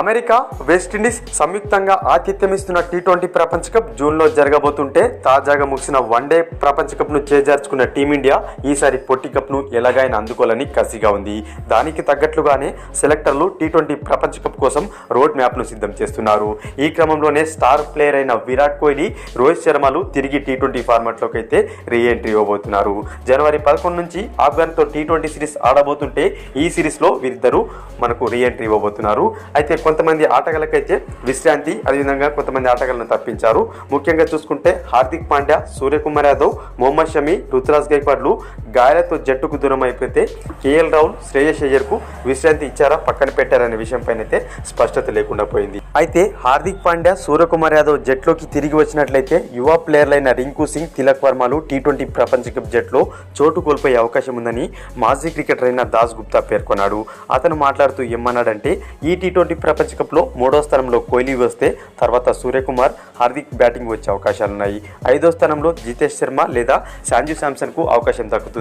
America West Indies సంయుక్తంగా ఆతిథ్యమిస్తున్న T twenty ప్రపంచ కప్ జూన్లో జరగబోతుంటే తాజాగా ముగిసిన వన్డే ప్రపంచ కప్ను చేజార్చుకున్న టీమిండియా ఈసారి పొట్టి కప్ను ఎలాగైనా అందుకోవాలని కసిగా ఉంది. దానికి తగ్గట్లుగానే సెలెక్టర్లు టీ ట్వంటీ ప్రపంచ కప్ కోసం రోడ్ మ్యాప్ను సిద్ధం చేస్తున్నారు. ఈ క్రమంలోనే స్టార్ ప్లేయర్ అయిన విరాట్ కోహ్లీ రోహిత్ శర్మలు తిరిగి టీ ట్వంటీ ఫార్మాట్లోకి అయితే రీ ఎంట్రీ ఇవ్వబోతున్నారు. జనవరి పదకొండు నుంచి ఆఫ్ఘన్తో టీ ట్వంటీ సిరీస్ ఆడబోతుంటే ఈ సిరీస్లో వీరిద్దరూ మనకు రీ ఎంట్రీ ఇవ్వబోతున్నారు. అయితే కొంతమంది ఆటగాళ్ళకైతే విశ్రాంతి అదేవిధంగా కొంతమంది ఆటగాళ్ళను తప్పించారు. ముఖ్యంగా చూసుకుంటే హార్దిక్ పాండ్యా సూర్యకుమార్ యాదవ్ మొహమ్మద్ షమి రుతురాజ్ గైక్వాడ్లు గాయాలతో జట్టుకు దూరం అయిపోతే కేఎల్ రాహుల్ శ్రేయస్ అయ్యర్కు విశ్రాంతి ఇచ్చారా? పక్కన పెట్టారనే విషయంపైన అయితే స్పష్టత లేకుండా పోయింది. అయితే హార్దిక్ పాండ్యా సూర్యకుమార్ యాదవ్ జట్లోకి తిరిగి వచ్చినట్లయితే యువ ప్లేయర్లైన రింకు సింగ్ తిలక్ వర్మలు టీ ట్వంటీ ప్రపంచ కప్ జట్లో చోటు కోల్పోయే అవకాశం ఉందని మాజీ క్రికెటర్ అయిన దాస్ గుప్తా పేర్కొన్నాడు. అతను మాట్లాడుతూ ఏమన్నాడంటే ఈ టీ ట్వంటీ ప్రపంచ కప్లో మూడో స్థానంలో కోహ్లీ వస్తే తర్వాత సూర్యకుమార్ హార్దిక్ బ్యాటింగ్ వచ్చే అవకాశాలున్నాయి. ఐదో స్థానంలో జితేష్ శర్మ లేదా శాంజు శాంసన్కు అవకాశం దక్కుతుంది.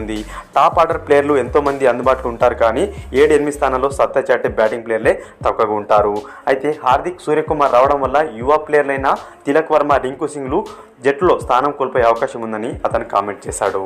టాప్ ఆర్డర్ ప్లేయర్లు ఎంతోమంది అందుబాటులో ఉంటారు కానీ ఏడు ఎనిమిది స్థానాల్లో సత్తా చాటే బ్యాటింగ్ ప్లేయర్లే తక్కువగా ఉంటారు. అయితే హార్దిక్ సూర్యకుమార్ రావడం వల్ల యువ ప్లేయర్లైన తిలక్ వర్మ రింకు సింగ్లు జట్టులో స్థానం కోల్పోయే అవకాశం ఉందని అతను కామెంట్ చేశాడు.